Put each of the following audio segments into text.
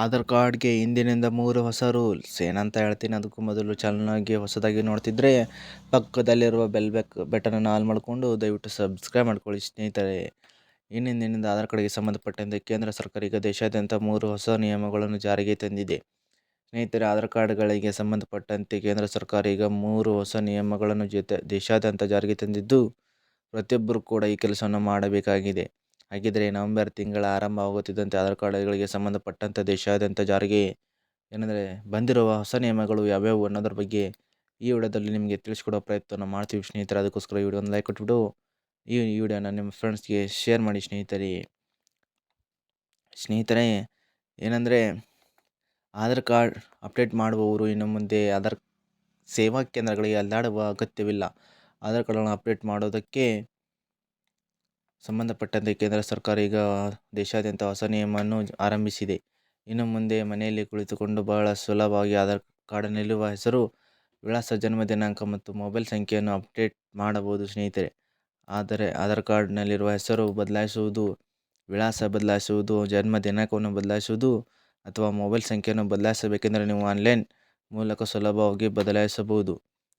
ಆಧಾರ್ ಕಾರ್ಡ್ಗೆ ಇಂದಿನಿಂದ ಮೂರು ಹೊಸ ರೂಲ್ಸ್. ಏನಂತ ಹೇಳ್ತೀನಿ, ಅದಕ್ಕೂ ಮೊದಲು ಚೆನ್ನಾಗಿ ಹೊಸದಾಗಿ ನೋಡ್ತಿದ್ದರೆ ಪಕ್ಕದಲ್ಲಿರುವ ಬೆಲ್ ಬೆಕ್ ಬಟನನ್ನು ಆಲ್ ಮಾಡಿಕೊಂಡು ದಯವಿಟ್ಟು ಸಬ್ಸ್ಕ್ರೈಬ್ ಮಾಡ್ಕೊಳ್ಳಿ ಸ್ನೇಹಿತರೆ. ಇನ್ನಿಂದಿನಿಂದ ಆಧಾರ್ ಕಾರ್ಡ್ಗೆ ಸಂಬಂಧಪಟ್ಟಂತೆ ಕೇಂದ್ರ ಸರ್ಕಾರ ಈಗ ದೇಶಾದ್ಯಂತ ಮೂರು ಹೊಸ ನಿಯಮಗಳನ್ನು ಜಾರಿಗೆ ತಂದಿದೆ. ಸ್ನೇಹಿತರೆ, ಆಧಾರ್ ಕಾರ್ಡ್ಗಳಿಗೆ ಸಂಬಂಧಪಟ್ಟಂತೆ ಕೇಂದ್ರ ಸರ್ಕಾರ ಈಗ ಮೂರು ಹೊಸ ನಿಯಮಗಳನ್ನು ಜೊತೆ ದೇಶಾದ್ಯಂತ ಜಾರಿಗೆ ತಂದಿದ್ದು, ಪ್ರತಿಯೊಬ್ಬರು ಕೂಡ ಈ ಕೆಲಸವನ್ನು ಮಾಡಬೇಕಾಗಿದೆ. ಹಾಗಿದ್ದರೆ ನವೆಂಬರ್ ತಿಂಗಳ ಆರಂಭವಾಗುತ್ತಿದ್ದಂತೆ ಆಧಾರ್ ಕಾರ್ಡ್ಗಳಿಗೆ ಸಂಬಂಧಪಟ್ಟಂತೆ ದೇಶಾದ್ಯಂತ ಜಾರಿಗೆ ಏನಂದರೆ ಬಂದಿರುವ ಹೊಸ ನಿಯಮಗಳು ಯಾವ್ಯಾವು ಅನ್ನೋದ್ರ ಬಗ್ಗೆ ಈ ವಿಡಿಯೋದಲ್ಲಿ ನಿಮಗೆ ತಿಳಿಸ್ಕೊಡೋ ಪ್ರಯತ್ನವನ್ನು ಮಾಡ್ತೀವಿ ಸ್ನೇಹಿತರೆ. ಅದಕ್ಕೋಸ್ಕರ ಈ ವಿಡಿಯೋನ ಲೈಕ್ ಕೊಟ್ಬಿಟ್ಟು ಈ ವಿಡಿಯೋನ ನಿಮ್ಮ ಫ್ರೆಂಡ್ಸ್ಗೆ ಶೇರ್ ಮಾಡಿ ಸ್ನೇಹಿತರೆ. ಸ್ನೇಹಿತರೆ, ಏನಂದರೆ ಆಧಾರ್ ಕಾರ್ಡ್ ಅಪ್ಡೇಟ್ ಮಾಡುವವರು ಇನ್ನು ಮುಂದೆ ಆಧಾರ್ ಸೇವಾ ಕೇಂದ್ರಗಳಿಗೆ ಅಲ್ಲಾಡುವ ಅಗತ್ಯವಿಲ್ಲ. ಆಧಾರ್ ಕಾರ್ಡನ್ನು ಅಪ್ಡೇಟ್ ಮಾಡೋದಕ್ಕೆ ಸಂಬಂಧಪಟ್ಟಂತೆ ಕೇಂದ್ರ ಸರ್ಕಾರ ಈಗ ದೇಶಾದ್ಯಂತ ಹೊಸ ನಿಯಮವನ್ನು ಆರಂಭಿಸಿದೆ. ಇನ್ನು ಮುಂದೆ ಮನೆಯಲ್ಲಿ ಕುಳಿತುಕೊಂಡು ಬಹಳ ಸುಲಭವಾಗಿ ಆಧಾರ್ ಕಾರ್ಡ್ನಲ್ಲಿರುವ ಹೆಸರು, ವಿಳಾಸ, ಜನ್ಮ ದಿನಾಂಕ ಮತ್ತು ಮೊಬೈಲ್ ಸಂಖ್ಯೆಯನ್ನು ಅಪ್ಡೇಟ್ ಮಾಡಬಹುದು ಸ್ನೇಹಿತರೆ. ಆದರೆ ಆಧಾರ್ ಕಾರ್ಡ್ನಲ್ಲಿರುವ ಹೆಸರು ಬದಲಾಯಿಸುವುದು, ವಿಳಾಸ ಬದಲಾಯಿಸುವುದು, ಜನ್ಮ ದಿನಾಂಕವನ್ನು ಬದಲಾಯಿಸುವುದು ಅಥವಾ ಮೊಬೈಲ್ ಸಂಖ್ಯೆಯನ್ನು ಬದಲಾಯಿಸಬೇಕೆಂದರೆ ನೀವು ಆನ್ಲೈನ್ ಮೂಲಕ ಸುಲಭವಾಗಿ ಬದಲಾಯಿಸಬಹುದು.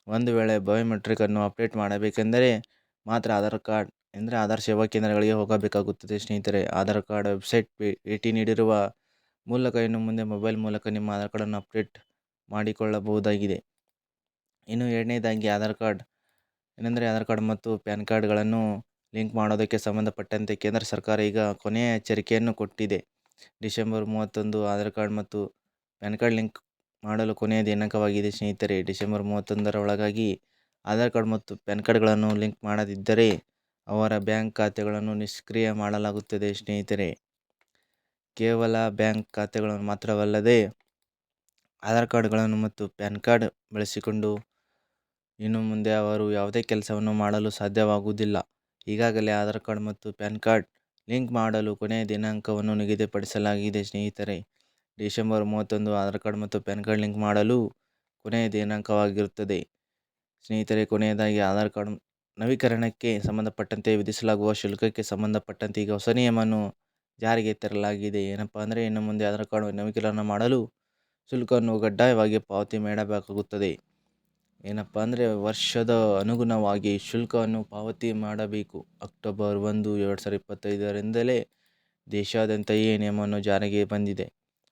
ಒಂದು ವೇಳೆ ಬಯೋಮೆಟ್ರಿಕ್ ಅನ್ನು ಅಪ್ಡೇಟ್ ಮಾಡಬೇಕೆಂದರೆ ಮಾತ್ರ ಆಧಾರ್ ಕಾರ್ಡ್ ಅಂದರೆ ಆಧಾರ್ ಸೇವಾ ಕೇಂದ್ರಗಳಿಗೆ ಹೋಗಬೇಕಾಗುತ್ತದೆ. ಸ್ನೇಹಿತರೆ, ಆಧಾರ್ ಕಾರ್ಡ್ ವೆಬ್ಸೈಟ್ ಭೇಟಿ ನೀಡಿರುವ ಮೂಲಕ ಇನ್ನು ಮುಂದೆ ಮೊಬೈಲ್ ಮೂಲಕ ನಿಮ್ಮ ಆಧಾರ್ ಕಾರ್ಡನ್ನು ಅಪ್ಡೇಟ್ ಮಾಡಿಕೊಳ್ಳಬಹುದಾಗಿದೆ. ಇನ್ನು ಎರಡನೇದಾಗಿ ಆಧಾರ್ ಕಾರ್ಡ್, ಏನೆಂದರೆ ಆಧಾರ್ ಕಾರ್ಡ್ ಮತ್ತು ಪ್ಯಾನ್ ಕಾರ್ಡ್ಗಳನ್ನು ಲಿಂಕ್ ಮಾಡೋದಕ್ಕೆ ಸಂಬಂಧಪಟ್ಟಂತೆ ಕೇಂದ್ರ ಸರ್ಕಾರ ಈಗ ಕೊನೆಯ ಎಚ್ಚರಿಕೆಯನ್ನು ಕೊಟ್ಟಿದೆ. ಡಿಸೆಂಬರ್ ಮೂವತ್ತೊಂದು ಆಧಾರ್ ಕಾರ್ಡ್ ಮತ್ತು ಪ್ಯಾನ್ ಕಾರ್ಡ್ ಲಿಂಕ್ ಮಾಡಲು ಕೊನೆಯ ದಿನಾಂಕವಾಗಿದೆ. ಸ್ನೇಹಿತರೆ, ಡಿಸೆಂಬರ್ ಮೂವತ್ತೊಂದರ ಒಳಗಾಗಿ ಆಧಾರ್ ಕಾರ್ಡ್ ಮತ್ತು ಪ್ಯಾನ್ ಕಾರ್ಡ್ಗಳನ್ನು ಲಿಂಕ್ ಮಾಡದಿದ್ದರೆ ಅವರ ಬ್ಯಾಂಕ್ ಖಾತೆಗಳನ್ನು ನಿಷ್ಕ್ರಿಯ ಮಾಡಲಾಗುತ್ತದೆ, ಸ್ನೇಹಿತರೆ. ಕೇವಲ ಬ್ಯಾಂಕ್ ಖಾತೆಗಳನ್ನು ಮಾತ್ರವಲ್ಲದೆ, ಆಧಾರ್ ಕಾರ್ಡ್ಗಳನ್ನು ಮತ್ತು ಪ್ಯಾನ್ ಕಾರ್ಡ್ ಬಳಸಿಕೊಂಡು ಇನ್ನು ಮುಂದೆ ಅವರು ಯಾವುದೇ ಕೆಲಸವನ್ನು ಮಾಡಲು ಸಾಧ್ಯವಾಗುವುದಿಲ್ಲ. ಈಗಾಗಲೇ ಆಧಾರ್ ಕಾರ್ಡ್ ಮತ್ತು ಪ್ಯಾನ್ ಕಾರ್ಡ್ ಲಿಂಕ್ ಮಾಡಲು ಕೊನೆಯ ದಿನಾಂಕವನ್ನು ನಿಗದಿಪಡಿಸಲಾಗಿದೆ, ಸ್ನೇಹಿತರೆ. ಡಿಸೆಂಬರ್ ಮೂವತ್ತೊಂದು ಆಧಾರ್ ಕಾರ್ಡ್ ಮತ್ತು ಪ್ಯಾನ್ ಕಾರ್ಡ್ ಲಿಂಕ್ ಮಾಡಲು ಕೊನೆಯ ದಿನಾಂಕವಾಗಿರುತ್ತದೆ. ಸ್ನೇಹಿತರೆ, ಕೊನೆಯದಾಗಿ ಆಧಾರ್ ಕಾರ್ಡ್ ನವೀಕರಣಕ್ಕೆ ಸಂಬಂಧಪಟ್ಟಂತೆ, ವಿಧಿಸಲಾಗುವ ಶುಲ್ಕಕ್ಕೆ ಸಂಬಂಧಪಟ್ಟಂತೆ ಈಗ ಹೊಸ ನಿಯಮವನ್ನು ಜಾರಿಗೆ ತರಲಾಗಿದೆ. ಏನಪ್ಪ ಅಂದರೆ, ಇನ್ನು ಮುಂದೆ ಆಧಾರ್ ಕಾರ್ಡ್ ನವೀಕರಣ ಮಾಡಲು ಶುಲ್ಕವನ್ನು ಕಡ್ಡಾಯವಾಗಿ ಪಾವತಿ ಮಾಡಬೇಕಾಗುತ್ತದೆ. ಏನಪ್ಪ ಅಂದರೆ, ವರ್ಷದ ಅನುಗುಣವಾಗಿ ಶುಲ್ಕವನ್ನು ಪಾವತಿ ಮಾಡಬೇಕು. ಅಕ್ಟೋಬರ್ ಒಂದು, ಎರಡು ಸಾವಿರದ ಇಪ್ಪತ್ತೈದರಿಂದಲೇ ದೇಶಾದ್ಯಂತ ಈ ನಿಯಮವನ್ನು ಜಾರಿಗೆ ಬಂದಿದೆ.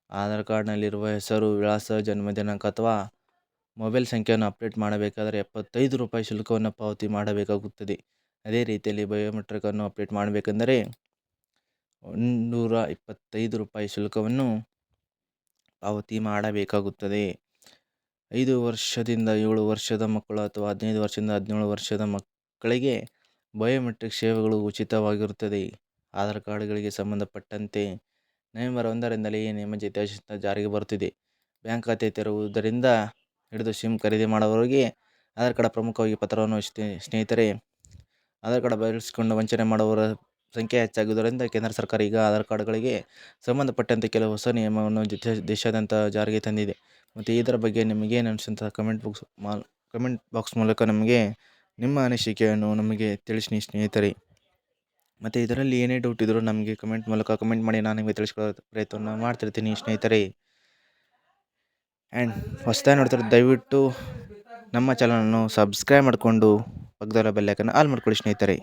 ಆಧಾರ್ ಕಾರ್ಡ್ನಲ್ಲಿರುವ ಹೆಸರು, ವಿಳಾಸ ಜನ್ಮ ದಿನಾಂಕ ಅಥವಾ ಮೊಬೈಲ್ ಸಂಖ್ಯೆಯನ್ನು ಅಪ್ಡೇಟ್ ಮಾಡಬೇಕಾದರೆ ಎಪ್ಪತ್ತೈದು ರೂಪಾಯಿ ಶುಲ್ಕವನ್ನು ಪಾವತಿ ಮಾಡಬೇಕಾಗುತ್ತದೆ. ಅದೇ ರೀತಿಯಲ್ಲಿ ಬಯೋಮೆಟ್ರಿಕನ್ನು ಅಪ್ಡೇಟ್ ಮಾಡಬೇಕೆಂದರೆ ಒಂದುನೂರ ಇಪ್ಪತ್ತೈದು ರೂಪಾಯಿ ಶುಲ್ಕವನ್ನು ಪಾವತಿ ಮಾಡಬೇಕಾಗುತ್ತದೆ. ಐದು ವರ್ಷದಿಂದ ಏಳು ವರ್ಷದ ಮಕ್ಕಳು ಅಥವಾ ಹದಿನೈದು ವರ್ಷದಿಂದ ಹದಿನೇಳು ವರ್ಷದ ಮಕ್ಕಳಿಗೆ ಬಯೋಮೆಟ್ರಿಕ್ ಸೇವೆಗಳು ಉಚಿತವಾಗಿರುತ್ತದೆ. ಆಧಾರ್ ಕಾರ್ಡ್ಗಳಿಗೆ ಸಂಬಂಧಪಟ್ಟಂತೆ ನವೆಂಬರ್ ಒಂದರಿಂದಲೇ ದೇಶಾದ್ಯಂತ ಜಾರಿಗೆ ಬರುತ್ತಿದೆ. ಬ್ಯಾಂಕ್ ಖಾತೆ ತೆರೆಯುವುದರಿಂದ ಹಿಡಿದು ಸಿಮ್ ಖರೀದಿ ಮಾಡುವವರಿಗೆ ಆಧಾರ್ ಕಾರ್ಡ್ ಪ್ರಮುಖವಾಗಿ ಪತ್ರವನ್ನು ಸ್ನೇಹಿತರೆ, ಆಧಾರ್ ಕಾರ್ಡ್ ಬಳಸಿಕೊಂಡು ವಂಚನೆ ಮಾಡುವವರ ಸಂಖ್ಯೆ ಹೆಚ್ಚಾಗುವುದರಿಂದ ಕೇಂದ್ರ ಸರ್ಕಾರ ಈಗ ಆಧಾರ್ ಕಾರ್ಡ್ಗಳಿಗೆ ಸಂಬಂಧಪಟ್ಟಂತೆ ಕೆಲವು ಹೊಸ ನಿಯಮವನ್ನು ದೇಶಾದ್ಯಂತ ಜಾರಿಗೆ ತಂದಿದೆ. ಮತ್ತು ಇದರ ಬಗ್ಗೆ ನಿಮಗೇನು ಅನಿಸುವಂಥ ಕಮೆಂಟ್ ಬಾಕ್ಸ್ ಮಾ ಕಮೆಂಟ್ ಬಾಕ್ಸ್ ಮೂಲಕ ನಮಗೆ ನಿಮ್ಮ ಅನಿಸಿಕೆಯನ್ನು ನಮಗೆ ತಿಳಿಸಿ ಸ್ನೇಹಿತರೆ. ಮತ್ತು ಇದರಲ್ಲಿ ಏನೇ ಡೌಟ್ ಇದ್ದರೂ ನಮಗೆ ಕಮೆಂಟ್ ಮೂಲಕ ಕಮೆಂಟ್ ಮಾಡಿ, ನಾನು ನಿಮಗೆ ತಿಳಿಸ್ಕೊಳ್ಳೋ ಪ್ರಯತ್ನವನ್ನು ಮಾಡ್ತಿರ್ತೀನಿ ಸ್ನೇಹಿತರೆ. ಆ್ಯಂಡ್ ಹೊಸದಾಗಿ ನೋಡ್ತಾರೆ ದಯವಿಟ್ಟು ನಮ್ಮ ಚಾನಲನ್ನು ಸಬ್ಸ್ಕ್ರೈಬ್ ಮಾಡಿಕೊಂಡು ಪಕ್ಕದಲ್ಲಿರೋ ಬೆಲ್ಲೈಕನ್ನು ಆಲ್ ಮಾಡ್ಕೊಳ್ಳಿ ಸ್ನೇಹಿತರೆ.